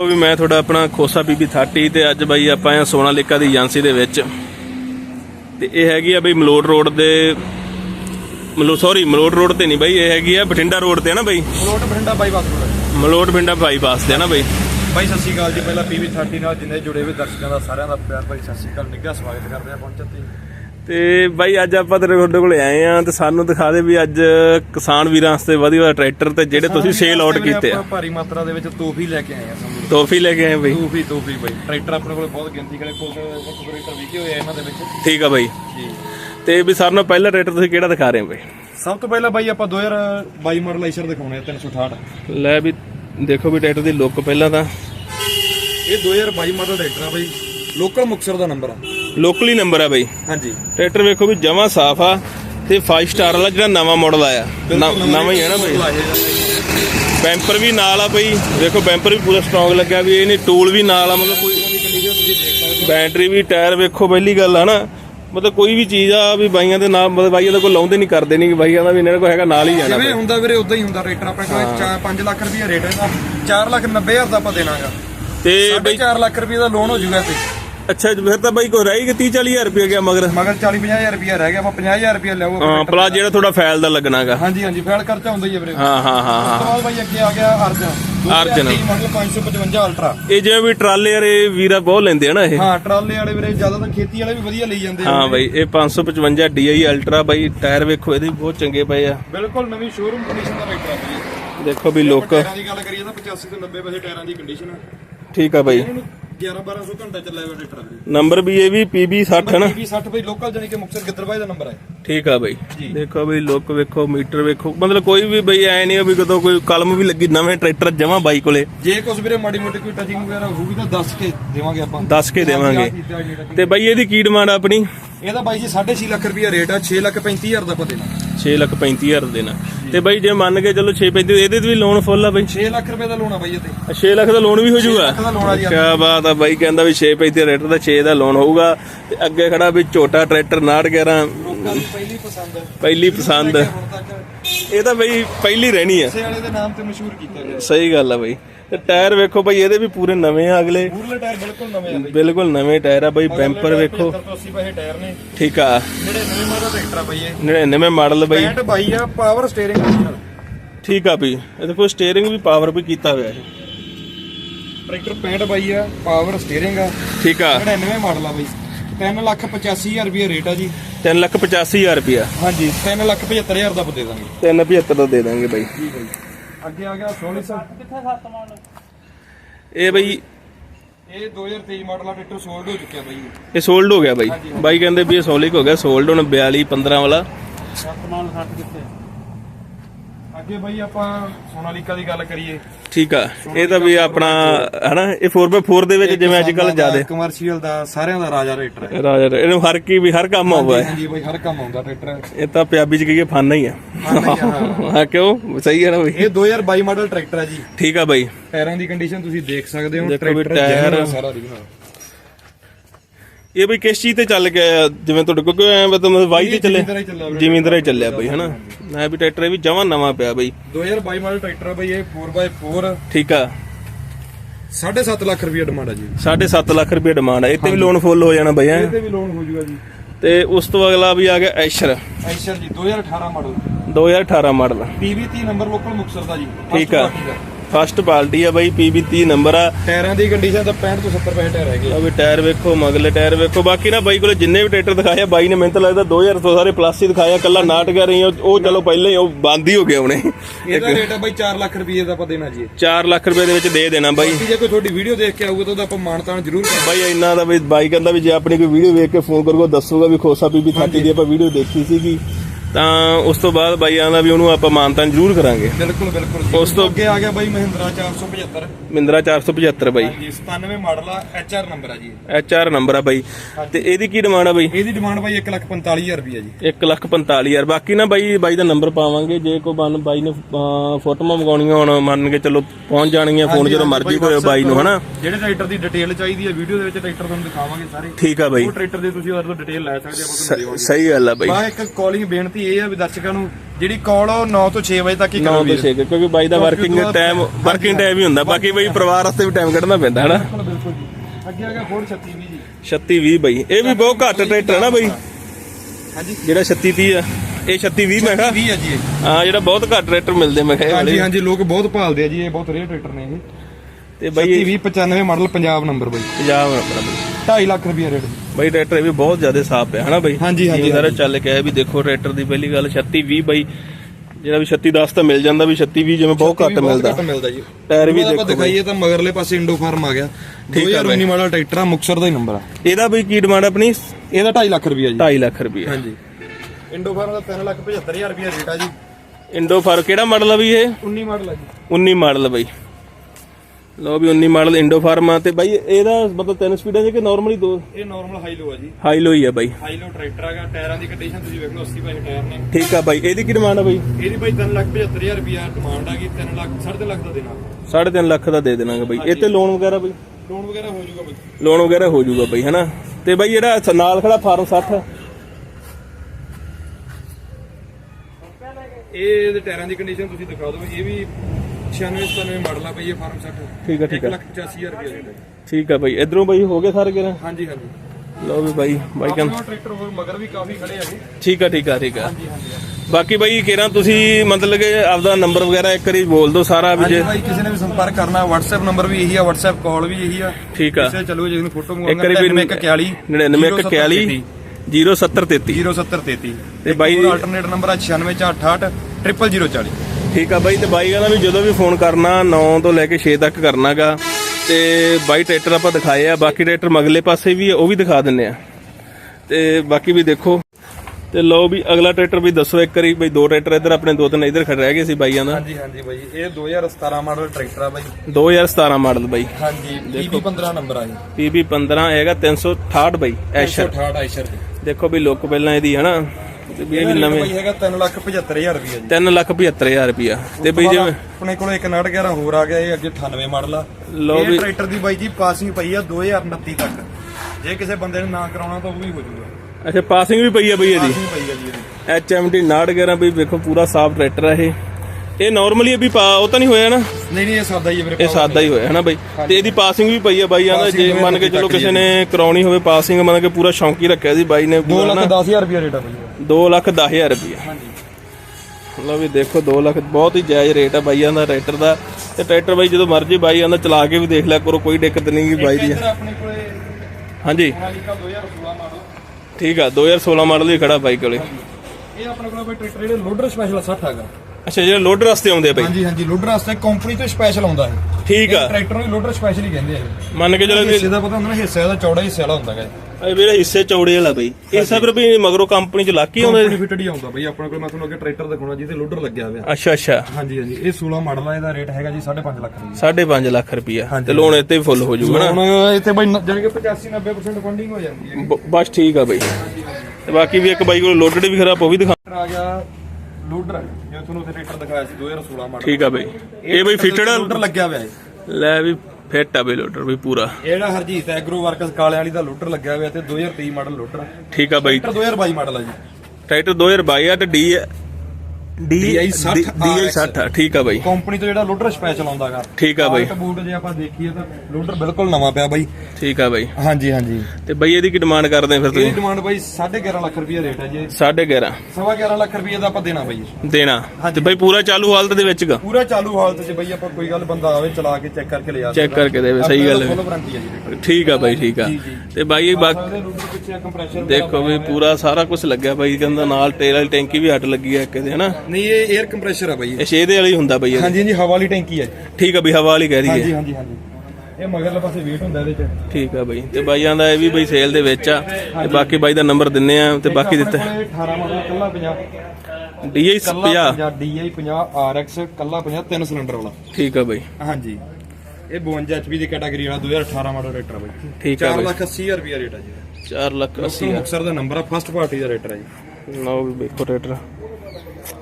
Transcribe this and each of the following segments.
ਉਹ ਵੀ ਮੈਂ ਤੁਹਾਡਾ ਆਪਣਾ ਖੋਸਾ ਬੀਬੀ 30 ਤੇ ਅੱਜ ਬਾਈ ਆਪਾਂ ਆ ਸੋਨਾਲੀਕਾ ਦੀ ਏਜੰਸੀ ਦੇ ਵਿੱਚ। ਤੇ ਇਹ ਹੈਗੀ ਆ ਬਈ ਮਲੋਟ ਰੋਡ ਦੇ ਮਲੋ ਸੌਰੀ ਮਲੋਟ ਰੋਡ ਤੇ ਨਹੀਂ ਬਾਈ ਇਹ ਹੈਗੀ ਆ ਬਠਿੰਡਾ ਰੋਡ ਤੇ ਨਾ ਬਾਈ? ਮਲੋਟ ਬਠਿੰਡਾ ਬਾਈਪਾਸ ਰੋਡ ਮਲੋਟ ਬਿੰਡਾ ਬਾਈਪਾਸ ਤੇ ਨਾ ਬਾਈ? ਬਾਈ ਸਤਿ ਸ਼੍ਰੀ ਅਕਾਲ ਜੀ। ਪਹਿਲਾਂ ਪੀਵੀ 30 ਨਾਲ ਜਿੰਨੇ ਜੁੜੇ ਹੋਏ ਦਰਸ਼ਕਾਂ ਦਾ ਸਾਰਿਆਂ ਦਾ ਪਿਆਰ ਭਰੀ ਸਤਿ ਸ਼੍ਰੀ ਅਕਾਲ। ਨਿੱਘਾ ਸਵਾਗਤ ਕਰਦੇ ਆ ਪਹੁੰਚਣ ਤੇ। ਤੇ ਬਾਈ ਅੱਜ ਆਪਾਂ ਤੇਰੇ ਤੁਹਾਡੇ ਕੋਲੇ ਆਏ ਆ ਤੇ ਸਾਨੂੰ ਦਿਖਾ ਦੇ ਵੀ ਅੱਜ ਕਿਸਾਨ ਵੀਰਾਂ ਵਾਸਤੇ ਵਧੀਆ ਟਰੈਕਟਰ ਤੇ ਜਿਹੜੇ ਤੁਸੀਂ ਸੇਲ ਆਊਟ ਕੀਤੇ ਆ। ਭਾਰੀ ਮਾਤਰਾ ਦੇ ਵਿੱਚ ਤੋਹਫੀ ਲੈ ਕੇ ਆਏ ਆ ਤੋਹਫੀ ਲੈ ਕੇ ਆਏ ਬਾਈ। ਤੋਹਫੀ ਤੋਹਫੀ ਬਾਈ। ਟਰੈਕਟਰ ਆਪਣੇ ਕੋਲ ਬਹੁਤ ਗਿਣਤੀ ਕਰੇ ਕੋਲ ਇੱਕ ਟਰੈਕਟਰ ਵਿਕੇ ਹੋਏ ਆ ਇਹਨਾਂ ਦੇ ਵਿੱਚ। ਠੀਕ ਆ ਬਾਈ। ਜੀ। ਤੇ ਵੀ ਸਾਰਿਆਂ ਨਾਲੋਂ ਪਹਿਲਾ ਟਰੈਕਟਰ ਤੁਸੀਂ ਕਿਹੜਾ ਦਿਖਾ ਰਹੇ ਹੋ ਬਾਈ? ਸਭ ਤੋਂ ਪਹਿਲਾਂ ਬਾਈ ਆਪਾਂ 2022 ਮਾਡਲ ਆਈਸ਼ਰ ਦਿਖਾਉਣੇ ਆ 368 ਲੈ ਵੀ ਦੇਖੋ ਵੀ ਟਰੈਕਟਰ ਦੀ ਲੁੱਕ ਪਹਿਲਾਂ ਤਾਂ। ਇਹ 2022 ਮਾਡਲ ਟਰੈਕਟਰ ਆ ਬਾਈ। ਲੋਕਲ ਮੁਕਸਰ ਦਾ ਨੰਬਰ ਆ। ਲੋਕਲੀ ਨੰਬਰ ਆ ਬਾਈ। ਹਾਂਜੀ। ਟਰੈਕਟਰ ਵੇਖੋ ਵੀ ਜਮਾ ਸਾਫ਼ ਆ। ਤੇ 5 ਸਟਾਰ ਵਾਲਾ ਜਿਹੜਾ ਨਵਾਂ ਮਾਡਲ ਆਇਆ। ਨਵਾਂ ਹੀ ਹੈ ਨਾ ਬਾਈ। ਬੈਂਪਰ ਵੀ ਨਾਲ ਆ ਬਈ। ਵੇਖੋ ਬੈਂਪਰ ਵੀ ਪੂਰਾ ਸਟਰੋਂਗ ਲੱਗਿਆ ਵੀ ਇਹ ਨਹੀਂ ਟੂਲ ਵੀ ਨਾਲ ਆ ਮਤਲਬ ਕੋਈ ਬੈਟਰੀ ਵੀ ਟਾਇਰ ਵੇਖੋ ਪਹਿਲੀ ਗੱਲ ਆ ਨਾ। ਮਤਲਬ ਕੋਈ ਵੀ ਚੀਜ਼ ਆ ਵੀ ਬਾਈਆਂ ਦੇ ਨਾਲ ਮਤਲਬ ਬਾਈਆਂ ਦਾ ਕੋਈ ਲਾਉਂਦੇ ਨਹੀਂ ਕਰਦੇ ਨਹੀਂ ਕਿ ਬਾਈਆਂ ਦਾ ਵੀ ਇਹਨਾਂ ਕੋਲ ਹੈਗਾ ਨਾਲ ਹੀ ਜਾਣਾ ਜਿਵੇਂ ਹੁੰਦਾ ਵੀਰੇ ਉਦਾਂ ਹੀ ਹੁੰਦਾ ਟਰੈਕਟਰ ਆਪਣੇ ਕੋਲ। 4 5 ਲੱਖ ਰੁਪਏ ਰੇਟ ਹੈ ਇਹਦਾ 4 ਲੱਖ 90 ਹਜ਼ਾਰ ਦਾ ਆਪਾਂ ਦੇਣਾਗਾ। ਤੇ ਸਾਢੇ 4 ਲੱਖ ਰੁਪਏ ਦਾ ਲੋਨ ਹੋ ਜਾਊਗਾ ਤੇ ਅੱਛਾ ਫਿਰ ਤਾਂ ਬਾਈ ਕੋਈ ਰਹਿ ਗਈ 30 40000 ਰੁਪਏ ਗਿਆ ਮਗਰ। ਮਗਰ 40 50 ਹਜ਼ਾਰ ਰੁਪਏ ਰਹਿ ਗਿਆ ਆਪਾਂ 50 ਹਜ਼ਾਰ ਰੁਪਏ ਲਿਆਓ ਹਾਂ ਪਲਾ ਜਿਹੜਾ ਤੁਹਾਡਾ ਫਾਇਲ ਦਾ ਲੱਗਣਾਗਾ ਹਾਂਜੀ ਹਾਂਜੀ ਫੈਲ ਖਰਚਾ ਹੁੰਦਾ ਹੀ ਹੈ ਵੀਰੇ। ਉਸ ਹਾਂ ਹਾਂ ਹਾਂ। ਹਾਂ ਤੋਂ ਬਾਅਦ ਬਾਈ ਅੱਗੇ ਆ ਗਿਆ ਅਰਜਨ। ਅਰਜਨ। ਮਤਲਬ 555 ਅਲਟਰਾ ਇਹ ਜਿਵੇਂ ਵੀ ਟਰਾਲੇ ਵਾਲੇ ਵੀਰਾ ਬਹੁਤ ਲੈਂਦੇ ਆ ਨਾ ਇਹ। ਹਾਂ ਟਰਾਲੇ ਵਾਲੇ ਵੀਰੇ ਜ਼ਿਆਦਾ ਤਾਂ ਖੇਤੀ ਵਾਲੇ ਵੀ ਵਧੀਆ ਲਈ ਜਾਂਦੇ ਆ। ਹਾਂ ਬਾਈ ਇਹ 555 DI ਅਲਟਰਾ ਬਾਈ ਟਾਇਰ ਵੇਖੋ ਇਹਦੇ ਵੀ ਬਹੁਤ ਚੰਗੇ ਪਏ ਆ। ਬਿਲਕੁਲ ਨਵੀਂ ਸ਼ੋਰੂਮ ਕੰਡੀਸ਼ਨ ਦਾ ਟਰੈਕਟਰ ਬਾਈ ਦੇਖੋ ਵੀ ਲੁੱਕ ਟਾਇਰਾਂ ਦੀ ਗੱਲ ਕਰੀਏ ਤਾਂ 85 ਤੋਂ 90 ਵਜੇ ਟਾਇਰਾਂ ਦੀ ਕੰਡੀਸ਼ਨ ਠੀਕ ਆ ਬਾਈ। ਇਹਨੂੰ 11 1200 ਘੰਟਾ ਚੱਲਿਆ ਹੋਇਆ ਟਰੈਕਟਰ ਵੀਰੇ। ਨੰਬਰ ਵੀ ਇਹ ਵੀ PB 60 ਹੈ ਨਾ? ਵੀ 60 ਬਈ ਲੋਕਲ ਜਾਨੀ ਕਿ ਮੁਕਤਸਰ ਗਿੱਦਰਬਾਈ ਦਾ ਨੰਬਰ ਹੈ। ਠੀਕ ਆ ਬਾਈ। ਦੇਖੋ ਬਈ ਲੁੱਕ ਵੇਖੋ ਮੀਟਰ ਵੇਖੋ। ਮਤਲਬ ਕੋਈ ਵੀ ਬਈ ਐ ਨਹੀਂ ਵੀ ਕਦੋਂ ਕੋਈ ਕਲਮ ਵੀ ਲੱਗੀ ਨਵੇਂ ਟਰੈਕਟਰ ਜਮਾ ਬਾਈ ਕੋਲੇ। ਜੇ ਕੁਝ ਵੀਰੇ ਮਾੜੀ ਮੋਟੀ ਕੋਈ ਟਚਿੰਗ ਵਗੈਰਾ ਹੋਊਗੀ ਤਾਂ ਦੱਸ ਕੇ ਦੇਵਾਂਗੇ ਆਪਾਂ। ਦੱਸ ਕੇ ਦੇਵਾਂਗੇ। ਤੇ ਬਾਈ ਇਹਦੀ ਕੀ ਡਿਮਾਂਡ ਆਪਣੀ? ਇਹਦਾ ਬਾਈ ਜੀ 6.5 ਲੱਖ ਰੁਪਏ ਰੇਟ ਆ 6 ਲੱਖ 35 ਹਜ਼ਾਰ ਦਾ ਆਪਾਂ ਦੇਣਾ। 6 ਲੱਖ 35000 ਦੇਣਾ। ਤੇ ਬਾਈ ਜੇ ਮੰਨ ਕੇ ਚਲੋ 6 35 ਇਹਦੇ ਤੇ ਵੀ ਲੋਨ ਫੁੱਲ ਆ ਬਾਈ। 6 ਲੱਖ ਰੁਪਏ ਦਾ ਲੋਨ ਆ ਬਾਈ ਇਹ ਤੇ। 6 ਲੱਖ ਦਾ ਲੋਨ ਵੀ ਹੋ ਜਾਊਗਾ? ਕਿਆ ਬਾਤ ਆ ਬਾਈ ਕਹਿੰਦਾ ਵੀ 6 35 ਰੇਟ ਦਾ 6 ਦਾ ਲੋਨ ਹੋਊਗਾ। ਤੇ ਅੱਗੇ ਖੜਾ ਵੀ ਛੋਟਾ ਟਰੈਕਟਰ 911 ਲੋਕਾਂ ਦੀ ਪਹਿਲੀ ਪਸੰਦ। ਪਹਿਲੀ ਪਸੰਦ। ਇਹ ਤਾਂ ਬਈ ਪਹਿਲੀ ਰਹਿਣੀ ਆ। ਇਸੇ ਵਾਲੇ ਦੇ ਨਾਮ ਤੇ ਮਸ਼ਹੂਰ ਕੀਤਾ ਗਿਆ। ਸਹੀ ਗੱਲ ਆ ਬਈ। ਤੇ ਟਾਇਰ ਵੇਖੋ ਬਈ ਇਹਦੇ ਵੀ ਪੂਰੇ ਨਵੇਂ ਆ ਅਗਲੇ। ਟਾਇਰ ਬਿਲਕੁਲ ਨਵੇਂ ਆ ਬਾਈ। ਬਿਲਕੁਲ ਨਵੇਂ ਟਾਇਰ ਆ ਬਈ ਬੈਂਪਰ ਵੇਖੋ। 75 ਤੋਂ 80 ਪੈਸੇ ਟਾਇਰ ਨੇ। ਠੀਕ ਆ। ਜਿਹੜੇ ਨਵੇਂ ਮਾਡਲ ਟਰੈਕਟਰ ਆ ਬਾਈ ਇਹ। 99 ਮਾਡਲ ਬਈ। 65 ਬਾਈ ਆ ਪਾਵਰ ਸਟੀਅਰਿੰਗ ਨਾਲ ਠੀਕ ਆ ਬਈ। ਇਹਦੇ ਕੋਲ ਸਟੀਅਰਿੰਗ ਵੀ ਪਾਵਰ ਵੀ ਕੀਤਾ ਹੋਇਆ ਹੈ ਟਰੈਕਟਰ 65 ਬਾਈ ਆ ਪਾਵਰ ਸਟੀਅਰਿੰਗ ਆ। ਠੀਕ ਆ। 99 ਮਾਡਲ ਆ ਬਾਈ। 3 ਲੱਖ 85 ਹਜ਼ਾਰ ਰੁਪਏ ਰੇਟ ਆ ਜੀ। 3 ਲੱਖ 85 ਹਜ਼ਾਰ ਰੁਪਿਆ ਹਾਂਜੀ 3 ਲੱਖ 75 ਹਜ਼ਾਰ ਦਾ ਆਪਾਂ ਦੇ ਦਾਂਗੇ। 375 ਦਾ ਦੇ ਦਾਂਗੇ ਬਈ। ਠੀਕ ਹੈ ਜੀ। ਅੱਗੇ ਆ ਗਿਆ ਸੋਲਿਸ ਕਿੱਥੇ ਸੱਤ ਮਾਡਲ ਇਹ ਬਈ ਇਹ 2023 ਮਾਡਲ ਆ ਟਰੈਕਟਰ ਸੋਲਡ ਹੋ ਚੁੱਕਿਆ ਬਾਈ। ਇਹ ਸੋਲਡ ਹੋ ਗਿਆ ਬਾਈ। ਬਾਈ ਕਹਿੰਦੇ ਵੀ ਇਹ ਸੋਲਿਕ ਹੋ ਗਿਆ ਸੋਲਡ ਹੁਣ 42 15 ਵਾਲਾ। ਸੱਤ ਮਾਡਲ 60 ਕਿੱਥੇ? ਅੱਗੇ ਬਾਈ ਆਪਾਂ ਸੋਨਾਲੀਕਾ ਦੀ ਗੱਲ ਕਰੀਏ। ਠੀਕ ਆ। ਇਹ ਤਾਂ ਵੀ ਆਪਣਾ ਹਨਾ ਇਹ 4x4 ਦੇ ਵਿੱਚ ਜਿਵੇਂ ਅੱਜ ਕੱਲ ਜ਼ਿਆਦੇ। ਕਮਰਸ਼ੀਅਲ ਦਾ ਸਾਰਿਆਂ ਦਾ ਰਾਜਾ ਟਰੈਕਟਰ ਹੈ। ਰਾਜਾ ਇਹਨੂੰ ਹਰ ਕੀ ਵੀ ਹਰ ਕੰਮ ਆਉਂਦਾ ਹੈ। ਹਾਂਜੀ ਬਾਈ ਹਰ ਕੰਮ ਆਉਂਦਾ ਟਰੈਕਟਰ ਇਹ ਤਾਂ ਪੰਜਾਬੀ ਚ ਕਹੀਏ ਫਨ ਹੀ ਆ। ਹਾਂ ਕਿਉਂ? ਸਹੀ ਹੈ ਨਾ ਬਈ? ਇਹ 2022 ਮਾਡਲ ਟਰੈਕਟਰ ਹੈ ਜੀ। ਠੀਕ ਆ ਬਾਈ। ਟਾਇਰਾਂ ਦੀ ਕੰਡੀਸ਼ਨ ਤੁਸੀਂ ਦੇਖ ਸਕਦੇ ਹੋ ਟਰੈਕਟਰ ਟਾਇਰ- ਸਾਰਾ original। ਇਹ ਬਈ ਕਿਸ ਚੀਜ਼ ਤੇ ਚੱਲ ਗਿਆ ਜਿਵੇਂ ਤੁਹਾਡੇ ਕੋਲ ਐ ਮਤਲਬ ਵਾਈ ਤੇ ਚੱਲੇ ਜਿਵੇਂ ਤਰ੍ਹਾਂ ਹੀ ਚੱਲਿਆ ਵੀਰੇ। ਹੀ ਚੱਲਿਆ ਬਈ ਹਨਾ? ਮੈਂ ਵੀ ਟਰੈਕਟਰ ਇਹ ਵੀ ਜਮਾਂ ਨਵਾਂ ਪਿਆ ਬਈ। 2022 ਮਾਡਲ ਟਰੈਕਟਰ ਹੈ ਬਾਈ ਇਹ 4x4 ਠੀਕ ਆ। 7.5 ਲੱਖ ਰੁਪਏ ਡਿਮਾਂਡ ਹੈ ਜੀ। 7.5 ਲੱਖ ਰੁਪਏ ਡਿਮਾਂਡ ਹੈ ਇੱਥੇ ਵੀ ਲੋਨ ਫੁੱਲ ਹੋ ਜਾਣਾ ਬਈ ਹੈਂ। ਇਹਦੇ ਵੀ ਲੋਨ ਹੋ ਜਾਊਗਾ ਜੀ। ਤੇ ਉਸ ਤੋਂ ਅਗਲਾ ਵੀ ਆ ਗਿਆ ਐਸ਼ਰ ਐਸ਼ਰ ਜੀ 2018 model. 2018 model. PV30 number local Muktsar ਦਾ ਜੀ। ਠੀਕ ਆ। ਫਸਟ ਪਾਰਟੀ ਆ ਬਾਈ PB 30 ਨੰਬਰ ਆ। ਟਾਇਰਾਂ ਦੀ ਕੰਡੀਸ਼ਨ ਤਾਂ 65 ਤੋਂ 70 ਪੈਸੇ ਟਾਇਰ ਹੈਗੇ ਆ। ਵੀ ਟਾਇਰ ਵੇਖੋ ਮਗਲੇ ਟਾਇਰ ਵੇਖੋ। ਬਾਕੀ ਨਾ ਬਾਈ ਕੋਲੇ ਜਿੰਨੇ ਵੀ ਟਰੈਕਟਰ ਦਿਖਾਏ ਆ ਬਾਈ ਨੇ ਮੈਨੂੰ ਤਾਂ ਲੱਗਦਾ 2000 ਤੋਂ ਸਾਰੇ ਪਲੱਸ ਹੀ ਦਿਖਾਇਆ ਕੱਲਾ ਨਾਟ ਕਰ ਰਹੀ ਉਹ ਚਲੋ ਪਹਿਲਾਂ ਹੀ ਉਹ ਬੰਦ ਹੀ ਹੋ ਗਿਆ ਹੁਣੇ। ਇਹਦਾ ਰੇਟ ਹੈ ਬਾਈ 4 ਲੱਖ ਰੁਪਏ ਦਾ ਆਪਾਂ ਦੇਣਾ ਜੀ। 4 ਲੱਖ ਰੁਪਏ ਦੇ ਵਿੱਚ ਦੇ ਦੇਣਾ ਬਾਈ। ਜੇ ਕੋਈ ਤੁਹਾਡੀ ਵੀਡੀਓ ਦੇਖ ਕੇ ਆਊਗਾ ਤਾਂ ਉਹਦਾ ਆਪਾਂ ਮਾਨਤਾਨ ਜ਼ਰੂਰ ਕਰਾਂਗੇ। ਬਾਈ ਇੰਨਾ ਦਾ ਬਾਈ ਕਹਿੰਦਾ ਵੀ ਜੇ ਆਪਣੀ ਕੋਈ ਵੀਡੀਓ ਵੇਖ ਕੇ ਫੋਨ ਕਰੂਗਾ ਦੱਸੂਗਾ ਵੀ ਖੋਸਾ ਬੀਬੀ 30 ਦੀ ਆਪਾਂ ਵੀਡੀਓ ਦੇਖੀ ਸੀਗੀ। ਤਾਂ ਉਸ ਤੋਂ ਬਾਅਦ ਬਾਈ ਆਂਦਾ ਵੀ ਉਹਨੂੰ ਆਪਾਂ ਮਾਨਤਾਨ ਜ਼ਰੂਰ ਕਰਾਂਗੇ। ਬਿਲਕੁਲ ਬਿਲਕੁਲ ਉਸ ਤੋਂ- ਅੱਗੇ ਆ ਗਿਆ ਬਾਈ ਮਹਿੰਦਰਾ 475 ਮਿੰਦਰਾ 475 ਬਾਈ। ਜੀ 97 ਮਾਡਲ ਆ ਐਚਆਰ ਨੰਬਰ ਆ ਜੀ ਐਚ ਆਰ ਨੰਬਰ ਆ ਬਾਈ। ਤੇ ਇਹਦੀ ਕੀ ਡਿਮਾਂਡ ਆ ਬਾਈ? ਇਹਦੀ ਡਿਮਾਂਡ ਬਾਈ 145000 ਰੁਪਏ ਜੀ। 1 ਲੱਖ 45000 ਬਾਕੀ ਨਾ ਬਾਈ ਬਾਈ ਦਾ ਨੰਬਰ ਪਾਵਾਂਗੇ। ਜੇ ਕੋਈ ਬਨ ਬਾਈ ਨੇ ਫੋਟੋਆਂ ਮੰਗਾਉਣੀਆਂ ਹੁਣ ਮੰਨ ਕੇ ਚਲੋ ਪਹੁੰਚ ਜਾਣਗੀਆਂ ਫੋਨ ਜਦੋਂ ਮਰਜ਼ੀ ਕਰਿਓ ਬਾਈ ਨੂੰ ਹਨਾ? ਜਿਹੜੇ ਟਰੈਕਟਰ ਦੀ ਡਿਟੇਲ ਚਾਹੀਦੀ ਹੈ ਵੀਡੀਓ ਦੇ ਵਿੱਚ ਟਰੈਕਟਰ ਤੁਹਾਨੂੰ ਦਿਖਾਵਾਂਗੇ ਸਾਰੇ। ਠੀਕ ਆ ਬਾਈ। ਉਹ ਟਰੈਕਟਰ ਦੀ ਤੁਸੀਂ ਉਹਦੇ ਤੋਂ ਡਿਟੇਲ ਲੈ ਸਕਦੇ ਆਪਾਂ ਤੁਹਾਨੂੰ ਸਹੀ ਗੱਲ ਆ ਬਾਈ। ਬਾ ਇੱਕ ਕਾਲਿੰਗ ਬੇਨਤੀ ਬੇਨਤੀ ਇਹ ਆ ਵੀ ਦਰਸ਼ਕਾਂ ਨੂੰ ਜਿਹੜੀ ਕਾਲ ਉਹ 9 ਤੋਂ 6 ਵਜੇ ਤੱਕ ਹੀ 9 ਕਰੋ ਤੋਂ 6 ਕਿਉਂਕਿ ਬਾਈ ਦਾ ਵਰਕਿੰਗ ਟਾਈਮ ਵਰਕਿੰਗ ਟਾਈਮ ਹੀ ਹੁੰਦਾ ਬਾਕੀ ਬਾਈ ਪਰਿਵਾਰ ਵਾਸਤੇ ਵੀ ਟਾਈਮ ਕੱਢਣਾ ਪੈਂਦਾ ਹਨਾ? ਬਿਲਕੁਲ ਬਿਲਕੁਲ ਜੀ। ਅੱਗੇ ਆ ਗਿਆ ਫੋਰ 36 ਵੀ ਜੀ। 36 20 ਬਾਈ ਇਹ ਵੀ ਬਹੁਤ ਘੱਟ ਟਰੈਕਟਰ ਹੈ ਨਾ ਬਾਈ। ਹਾਂਜੀ। ਜਿਹੜਾ 36 30 ਆ ਇਹ 36 20 ਮੈਂ ਕਿਹਾ। 20 ਆ ਜੀ ਇਹ। ਹਾਂ ਜਿਹੜਾ ਬਹੁਤ ਘੱਟ ਟਰੈਕਟਰ ਮਿਲਦੇ ਮੈਂ ਕਿਹਾ ਇਹ ਹਾਂਜੀ। ਹਾਂਜੀ ਲੋਕ ਬਹੁਤ ਭਾਲਦੇ ਆ ਜੀ ਇਹ ਬਹੁਤ ਰੇਅਰ ਟਰੈਕਟਰ ਨੇ ਇਹ। ਤੇ ਬਾਈ 30 20 95 ਮਾਡਲ ਪੰਜਾਬ ਨੰਬਰ ਬਾਈ। ਪੰਜਾਬ ਨੰਬਰ ਆ ਬਾਈ। 2.5 ਲੱਖ ਰੁਪਏ ਰੇਟ ਬਾਈ ਟਰੈਕਟਰ ਇਹ ਵੀ ਬਹੁਤ ਜ਼ਿਆਦਾ ਸਾਫ਼ ਪਿਆ ਹਨਾ ਬਾਈ? ਹਾਂਜੀ, ਹਾਂਜੀ, ਜ਼ਿਮੀਂਦਾਰ ਹਾਂਜੀ। ਚੱਲ ਕੇ ਆਇਆ ਵੀ ਦੇਖੋ ਟਰੈਕਟਰ ਦੀ ਪਹਿਲੀ ਗੱਲ 36 20 ਬਾਈ ਜਿਹੜਾ ਵੀ 36 10 ਤਾਂ ਮਿਲ ਜਾਂਦਾ ਵੀ 36 20 ਜਿਵੇਂ ਬਹੁਤ ਘੱਟ ਮਿਲਦਾ। ਘੱਟ ਮਿਲਦਾ ਜੀ। ਟਾਇਰ ਵੀ ਆਪਾਂ ਦੇਖੋ ਦਿਖਾਈਏ ਤਾਂ ਮਗਰਲੇ ਪਾਸੇ ਇੰਡੋ ਫਾਰਮ ਆ ਗਿਆ। ਠੀਕ ਆ ਬਾਈ। 2019 ਮਾਡਲ ਟਰੈਕਟਰ ਆ ਮੁਕਸਰ ਦਾ ਹੀ ਨੰਬਰ ਆ। ਇਹਦਾ ਬਈ ਕੀ ਡਿਮਾਂਡ ਆਪਣੀ? ਇਹਦਾ 2.5 ਲੱਖ ਰੁਪਏ ਜੀ। 2.5 ਲੱਖ ਰੁਪਏ ਹਾਂਜੀ। ਇੰਡੋ ਫਾਰਮ ਦਾ 3 ਲੱਖ 75000 ਰੁਪਏ ਰੇਟ ਆ ਜੀ। ਇੰਡੋ ਫਾਰ ਕਿਹੜਾ ਮਾਡਲ ਆ ਵੀ ਇਹ? 19 ਮਾਡਲ ਆ ਜੀ। 19 ਮਾਡਲ ਬਾਈ। ਲਓ ਵੀ 19 ਮਾਡਲ ਇੰਡੋ ਫਾਰਮ ਤੇ ਬਾਈ ਇਹਦਾ ਮਤਲਬ ਤਿੰਨ ਸਪੀਡਾਂ ਜੇ ਕਿ ਨਾਰਮਲੀ ਦੋ? ਇਹ ਨਾਰਮਲ ਹਾਈ ਲੋ ਆ ਜੀ। ਹਾਈ ਲੋ ਹੀ ਆ ਬਾਈ। ਹਾਈ ਲੋ ਟਰੈਕਟਰ ਹੈਗਾ ਟਾਇਰਾਂ ਦੀ ਕੰਡੀਸ਼ਨ ਤੁਸੀਂ ਵੇਖ ਲਓ 80 ਬਾਈ ਟਾਇਰ ਨੇ। ਠੀਕ ਆ ਬਾਈ ਇਹਦੀ ਕੀ ਡਿਮਾਂਡ ਆ ਬਾਈ? ਇਹਦੀ ਬਾਈ 3 ਲੱਖ 75000 ਰੁਪਏ ਡਿਮਾਂਡ ਆ ਗਈ 3 ਲੱਖ 3.5 ਲੱਖ ਦਾ ਦੇਣਾ। 3.5 ਲੱਖ ਦਾ ਦੇ ਦੇਣਾਗਾ ਬਾਈ। ਇਹ ਤੇ ਲੋਨ ਵਗੈਰਾ ਬਾਈ? ਲੋਨ ਵਗੈਰਾ ਹੋ ਜਾਊਗਾ ਬਾਈ। ਲੋਨ ਵਗੈਰਾ ਹੋ ਜਾਊਗਾ ਬਾਈ ਹਨਾ? ਤੇ ਬਾਈ ਜਿਹੜਾ ਨਾਲ ਖੜਾ ਫਾਰਮ 60 ਇਹ ਇਹਦੇ ਟਾਇਰਾਂ ਦੀ ਕੰਡੀਸ਼ਨ ਤੁਸੀਂ ਦਿਖਾ ਦਿਓ ਇਹ ਵੀ 96 97 ਮਾਡਲ ਆ ਬਈ ਇਹ ਫਾਰਮ 60 ਠੀਕ ਆ ਠੀਕ ਆ। 185000 ਰੁਪਏ ਰੇਟ ਹੈ ਠੀਕ ਆ ਬਾਈ ਇਧਰੋਂ ਬਾਈ ਹੋ ਗਏ ਸਾਰੇ ਕਿਰਾ ਹਾਂਜੀ ਹਾਂਜੀ। ਲਓ ਵੀ ਬਾਈ ਬਾਈ ਕਹਿੰਦਾ ਆਪਣਾ ਟਰੈਕਟਰ ਹੋਰ ਮਗਰ ਵੀ ਕਾਫੀ ਖੜੇ ਆ ਜੀ। ਠੀਕ ਆ ਠੀਕ ਆ ਠੀਕ ਆ। ਬਾਕੀ ਬਾਈ ਕਿਰਾ ਤੁਸੀਂ ਮਤਲਬ ਕਿ ਆਪਦਾ ਨੰਬਰ ਵਗੈਰਾ ਇੱਕ ਵਾਰੀ ਬੋਲ ਦਿਓ ਸਾਰਾ ਵੀ ਹਾਂਜੀ ਜੇ ਭਾਈ ਕਿਸੇ ਨੇ ਵੀ ਸੰਪਰਕ ਕਰਨਾ WhatsApp ਨੰਬਰ ਵੀ ਇਹੀ ਆ WhatsApp ਕਾਲ ਵੀ ਇਹੀ ਆ। ਠੀਕ ਆ। ਕਿਸੇ ਚਲੋ ਜੇ ਨੂੰ ਫੋਟੋ ਇੱਕ ਵਾਰੀ ਵੀ 9141 9941 0733 0733 ਤੇ ਬਾਈ ਆਲਟਰਨੇਟ ਨੰਬਰ ਆ 9668 00040 ਠੀਕ ਆ ਬਾਈ ਤੇ ਬਾਈ ਕਹਿੰਦਾ ਵੀ ਜਦੋਂ ਵੀ ਫੋਨ ਕਰਨਾ 9 ਤੋਂ ਲੈ ਕੇ 6 ਤੱਕ ਕਰਨਾਗਾ। ਤੇ ਬਾਈ ਟਰੈਕਟਰ ਆਪਾਂ ਦਿਖਾਏ ਆ ਬਾਕੀ ਟਰੈਕਟਰ ਮਗਲੇ ਪਾਸੇ ਵੀ ਆ, ਉਹ ਵੀ ਦਿਖਾ ਦਿੰਨੇ ਆ। ਤੇ ਬਾਕੀ ਵੀ ਦੇਖੋ ਤੇ ਲਓ ਵੀ ਅਗਲਾ ਟਰੈਕਟਰ ਵੀ ਦੱਸੋ ਇੱਕ ਵਾਰੀ ਬਈ ਦੋ ਟਰੈਕਟਰ ਇੱਧਰ ਆਪਣੇ ਦੋ ਤਿੰਨ ਇੱਧਰ ਖੜੇ ਰਹਿ ਗਏ ਸੀ ਬਾਈਆਂ ਦਾ। ਹਾਂਜੀ ਹਾਂਜੀ ਬਾਈ ਇਹ 2017 ਮਾਡਲ ਟਰੈਕਟਰ ਆ ਬਾਈ। 2017 ਮਾਡਲ ਬਾਈ। ਹਾਂਜੀ PB 15 ਨੰਬਰ ਆ ਇਹ। PB 15 ਹੈਗਾ 368 ਬਾਈ ਐਸ਼ਰ। 168 ਆਇਸ਼ਰ ਦੀ। ਦੇਖੋ ਵੀ ਲੁੱਕ ਪਹਿਲਾਂ ਇਹਦੀ ਹਨਾ? ਤੇ ਨਵੇਂ ਬਾਈ ਹੈਗਾ 3 ਲੱਖ 75000 ਰੁਪਏ ਜੀ। 3 ਲੱਖ 75000 ਰੁਪਿਆ ਤੇ ਬਈ ਜਿਵੇਂ ਆਪਣੇ ਕੋਲ ਇੱਕ 911 ਹੋਰ ਆ ਗਿਆ ਇਹ ਅੱਗੇ 98 ਮਾਡਲ ਆ। ਇਹ ਵੀ- ਟਰੈਕਟਰ ਦੀ ਬਾਈ ਜੀ ਪਾਸਿੰਗ ਪਈ ਆ 2029 ਤੱਕ। ਜੇ ਕਿਸੇ ਬੰਦੇ ਨੇ ਨਾ ਕਰਾਉਣਾ ਤਾਂ ਉਹ ਵੀ ਹੋ ਜਾਊਗਾ। ਅੱਛਾ ਪਾਸਿੰਗ ਵੀ ਪਈ ਆ ਬਈ ਇਹਦੀ? ਪਾਸਿੰਗ ਪਈ ਆ ਜੀ ਇਹਦੀ। HMT 911 ਵੀ ਵੇਖੋ ਪੂਰਾ ਸਾਫ਼ ਟਰੈਕਟਰ ਆ ਇਹ। ਇਹ ਨਾਰਮਲੀ ਵੀ ਪਾ ਉਹ ਤਾਂ ਨਹੀਂ ਹੋਇਆ ਨਾ? ਨਹੀਂ ਨਹੀਂ ਇਹ ਸਾਦਾ ਹੀ ਹੈ ਮੇਰੇ ਇਹ ਸਾਦਾ ਹੀ ਹੋਇਆ ਹੈ ਨਾ ਬਾਈ। ਤੇ ਇਹਦੀ ਪਾਸਿੰਗ ਵੀ ਪਈ ਆ ਬਾਈ ਆਂਦਾ ਜੇ ਮੰਨ ਕੇ ਚਲੋ ਕਿਸੇ ਨੇ ਕਰਾਉਣੀ ਹੋਵੇ ਪਾਸਿੰਗ ਮੰਨ ਕੇ ਪੂਰਾ ਸ਼ੌਂਕੀ ਰੱਖਿਆ ਸੀ ਬਾਈ ਨੇ 2 ਪੂਰਾ ਲੱਖ ਨਾ। 10000 ਰੁਪਏ ਰੇਟ ਆ ਬਾਈ 2 ਲੱਖ 10000 ਰੁਪਏ ਹਾਂਜੀ। ਲਓ ਵੀ ਦੇਖੋ 2 ਲੱਖ ਬਹੁਤ ਹੀ ਜਾਇਜ਼ ਰੇਟ ਆ ਬਾਈਆਂ ਦਾ ਟਰੈਕਟਰ ਦਾ। ਤੇ ਟਰੈਕਟਰ ਬਾਈ ਜਦੋਂ ਮਰਜ਼ੀ ਬਾਈ ਆਂਦਾ ਚਲਾ ਕੇ ਵੀ ਦੇਖ ਲਿਆ ਕਰੋ ਕੋਈ ਦਿੱਕਤ ਨਹੀਂ ਬਾਈ ਦੀ। ਹਾਂਜੀ। ਹਾਲੀਕਾ 2016 ਮਾਡਲ ਠੀਕ ਆ 2016 ਮਾਡਲ ਹੀ ਖੜਾ ਬਾਈ ਕੋਲੇ। ਇਹ ਆਪਣੇ ਕੋਲ ਬਾਈ ਟਰੈਕਟਰ ਜਿਹੜੇ ਲੋਡਰ ਸਪੈਸ਼ਲ 60 ਹੈਗਾ। ਅੱਛਾ ਜਿਹੜੇ ਲੋਡਰ ਵਾਸਤੇ ਆਉਂਦੇ ਆ ਬਾਈ? ਹਾਂਜੀ ਹਾਂਜੀ ਲੋਡਰ ਵਾਸਤੇ ਕੰਪਨੀ ਤੋਂ ਸਪੈਸ਼ਲ ਆਉਂਦਾ ਹੈ ਠੀਕ ਆ। ਟਰੈਕਟਰ ਨੂੰ ਲੋਡਰ ਸਪੈਸ਼ਲ ਹੀ ਕਹਿੰਦੇ ਆ ਮੰਨ ਕੇ ਚਲੋ ਹਿੱਸੇ ਦਾ ਪਤਾ ਹੁੰਦਾ ਨਾ ਹਿੱਸੇ ਦਾ ਚੌੜਾ ਹਿੱਸੇ ਵਾਲਾ ਹੁੰਦਾ ਹੈ ਇਹ। ਵੀਰੇ ਹਿੱਸੇ ਚੌੜੇ ਵਾਲਾ ਬਾਈ। ਇਹ ਸਭ ਵੀ ਮਗਰੋਂ ਕੰਪਨੀ ਚ ਲੱਗ ਹੀ ਆਉਂਦੇ ਕੰਪਨੀ ਫਿਟਡ ਹੀ ਆਉਂਦਾ ਬਾਈ ਆਪਣੇ ਕੋਲ ਮੈਂ ਤੁਹਾਨੂੰ ਅੱਗੇ ਟਰੈਕਟਰ ਦਿਖਾਉਣਾ ਜਿਹਦੇ ਲੋਡਰ ਲੱਗਿਆ ਹੋਇਆ। ਅੱਛਾ ਅੱਛਾ। ਹਾਂਜੀ ਹਾਂਜੀ ਇਹ 16 ਮਾਡਲ ਆ ਇਹਦਾ ਰੇਟ ਹੈਗਾ ਜੀ 5.5 ਲੱਖ ਰੁਪਏ। 5.5 ਲੱਖ ਰੁਪਿਆ ਤੇ ਲੋਨ ਇੱਥੇ ਵੀ ਫੁੱਲ ਹੋ ਜਾਊਗਾ ਨਾ? ਹੁਣ ਇੱਥੇ ਬਾਈ ਨ- ਜਾਣੀ ਕਿ 85 90% ਫੰਡਿੰਗ ਹੋ ਜਾਂਦੀ ਹੈ। ਬ- ਬਸ ਠੀਕ ਆ ਬਾਈ। ਤੇ ਬਾਕੀ ਵੀ ਇੱਕ ਬਾਈ ਕੋਲ ਲੋਡਡ ਵੀ ਖਰਾਬ ਉਹ ਵੀ ਦਿਖਾ ਆ ਗਿਆ ਲੋਡਰ। ਜਿਵੇਂ ਤੁਹਾਨੂੰ ਉੱਥੇ ਟਰੈਕਟਰ ਦਿਖਾਇਆ ਸੀ 2016 ਮਾਡਲ। ਠੀਕ ਆ ਬਾਈ। ਇਹ ਬਾਈ ਫਿਟਡ ਲੋਡਰ ਲੱਗਿਆ ਹੋਇਆ ਹੈ ਲੈ ਵੀ ਫਿੱਟ ਆ ਬਾਈ ਲੋਡਰ ਵੀ ਪੂਰਾ। ਇਹ ਜਿਹੜਾ ਹਰਜੀਤ ਐਗਰੋ ਵਰਕਸ ਕਾਲੇ ਵਾਲੀ ਦਾ ਲੋਡਰ ਲੱਗਿਆ ਹੋਇਆ ਤੇ 2023 ਮਾਡਲ ਲੋਡਰ ਠੀਕ ਆ ਬਾਈ। ਟਰੈਕਟਰ 2022 ਮਾਡਲ ਆ ਜੀ। ਟਰੈਕਟਰ 2022 ਆ ਤੇ ਡੀ ਡੀ DI 60 DI 60 ਠੀਕ ਆ ਬਾਈ। ਕੰਪਨੀ ਤੋਂ ਜਿਹੜਾ ਲੋਡਰ ਸਪੈਸ਼ਲ ਆਉਂਦਾਗਾ ਠੀਕ ਆ ਬਾਈ। ਬੂਟ ਜੇ ਆਪਾਂ ਦੇਖੀਏ ਤਾਂ ਲੋਡਰ ਬਿਲਕੁਲ ਨਵਾਂ ਪਿਆ ਬਾਈ। ਠੀਕ ਆ ਬਾਈ। ਹਾਂਜੀ ਹਾਂਜੀ। ਤੇ ਬਾਈ ਇਹਦੀ ਕੀ ਡਿਮਾਂਡ ਕਰਦੇ ਫਿਰ ਇਹਦੀ ਤੁਸੀਂ ਡਿਮਾਂਡ ਬਾਈ 11.5 ਲੱਖ ਰੁਪਏ ਰੇਟ ਹੈ ਜੀ। 11.5 ਸਵਾ 11 ਲੱਖ ਰੁਪਏ ਦਾ ਆਪਾਂ ਦੇਣਾ ਬਾਈ ਦੇਣਾ। ਤੇ ਬਾਈ ਪੂਰਾ ਚਾਲੂ ਹਾਲਤ ਦੇ ਵਿੱਚ ਗਾ ਪੂਰਾ ਚਾਲੂ ਹਾਲਤ 'ਚ ਬਾਈ ਆਪਾਂ ਕੋਈ ਗੱਲ ਬੰਦਾ ਆਵੇ ਚਲਾ ਕੇ ਚੈੱਕ ਕਰਕੇ ਲੈ ਜਾ ਚੈੱਕ ਕਰਕੇ ਦੇਵੇ ਸਹੀ ਗੱਲ ਹੈ। ਹੈ ਠੀਕ ਆ ਬਾਈ ਠੀਕ ਆ। ਤੇ ਬਾਈ ਇਹ ਬਾਕੀ ਇਹਦੇ ਦੇਖੋ ਵੀ ਪੂਰਾ ਸਾਰਾ ਕੁਝ ਲੱਗਿਆ ਬਾਈ ਕਹਿੰਦਾ ਨਾਲ ਤੇਲ ਵਾਲੀ ਟੈਂਕੀ ਵੀ ਹੱਟ ਲੱਗੀ ਆ ਕਿਤੇ ਹਨਾ? ਨਹੀਂ ਇਹ 에ਅਰ ਕੰਪਰੈਸ਼ਰ ਆ ਬਾਈ ਇਹ। ਛੇ ਦੇ ਵਾਲੀ ਹੁੰਦਾ ਬਾਈ। ਹਾਂਜੀ ਹਾਂਜੀ ਹਵਾ ਵਾਲੀ ਟੈਂਕੀ ਹੈ ਠੀਕ ਆ ਵੀ ਹਵਾ ਵਾਲੀ ਕਹਿ ਹਾਂਜੀ ਦਈਏ ਹਾਂਜੀ ਹਾਂਜੀ। ਇਹ ਮਗਰਲੇ ਪਾਸੇ ਵੇਟ ਹੁੰਦਾ ਇਹਦੇ 'ਚ। ਠੀਕ ਆ ਬਾਈ। ਤੇ ਬਾਈਆਂ ਦਾ ਇਹ ਵੀ ਬਾਈ ਸੇਲ ਦੇ ਵਿੱਚ ਆ। ਤੇ ਬਾਕੀ ਬਾਈ ਦਾ ਨੰਬਰ ਦਿੰਨੇ ਆ ਤੇ ਬਾਕੀ ਦਿੱਤਾ। 18 ਮਾਡਲ ਕੱਲਾ 50 ਡੀਆਈ ਕੱਲਾ 50 50 DI 50 RX ਕੱਲਾ 50 ਤਿੰਨ ਸਿਲੰਡਰ ਵਾਲਾ। ਠੀਕ ਆ ਬਾਈ। ਹਾਂਜੀ। ਇਹ 52 HP ਦੀ ਕੈਟਾਗਰੀ ਵਾਲਾ 2018 ਮਾਡਲ ਰੇਟਰ ਬਾਈ। ਠੀਕ ਆ 4 ਬਾਈ। ਲੱਖ 80 ਹਜ਼ਾਰ ਰੁਪਿਆ ਰੇਟ ਆ ਜੀ। 4 ਲੱਖ 80 ਮੁਕਸਰ ਦਾ ਨੰਬਰ ਆ ਫਸਟ ਪਾਰਟੀ ਦਾ ਰੇਟਰ ਆ ਜੀ। ਲਓ ਵੀ ਵੇਖੋ ਰੇਟਰ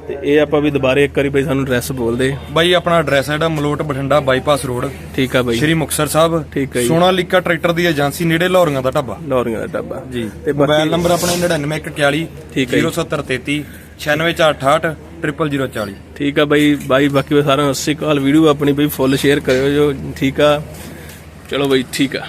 ਤੇ ਇਹ ਆਪਾਂ ਵੀ ਦੁਬਾਰੇ ਇੱਕ ਵਾਰੀ ਬਈ ਸਾਨੂੰ ਐਡਰੈਸ ਬੋਲ ਦੇ। ਬਾਈ ਆਪਣਾ ਐਡਰੈਸ ਹੈ ਜਿਹੜਾ ਮਲੋਟ ਬਠਿੰਡਾ ਬਾਈਪਾਸ ਰੋਡ ਠੀਕ ਆ ਬਈ। ਸ਼੍ਰੀ ਮੁਕਤਸਰ ਸਾਹਿਬ। ਠੀਕ ਹੈ ਜੀ। ਸੋਨਾਲੀਕਾ ਟਰੈਕਟਰ ਦੀ ਏਜੰਸੀ ਨੇੜੇ ਲਾਹੌਰੀਆਂ ਦਾ ਢਾਬਾ। ਲੋਰੀਆਂ ਦਾ ਡੱਬਾ ਜੀ। ਤੇ ਮੋਬਾਈਲ ਬਾਕੀ ਨੰਬਰ ਆਪਣਾ 9941 ਠੀਕ ਹੈ ਜੀ। 0733 96468 0040 ਠੀਕ ਆ ਬਈ। ਬਾਈ ਬਾਕੀ ਸਾਰਿਆਂ ਨੂੰ ਸਤਿ ਸ਼੍ਰੀ ਅਕਾਲ। ਵੀਡੀਓ ਆਪਣੀ ਬਈ ਫੁੱਲ ਸ਼ੇਅਰ ਕਰਿਓ ਜੋ। ਠੀਕ ਆ। ਚਲੋ ਬਈ ਠੀਕ ਆ।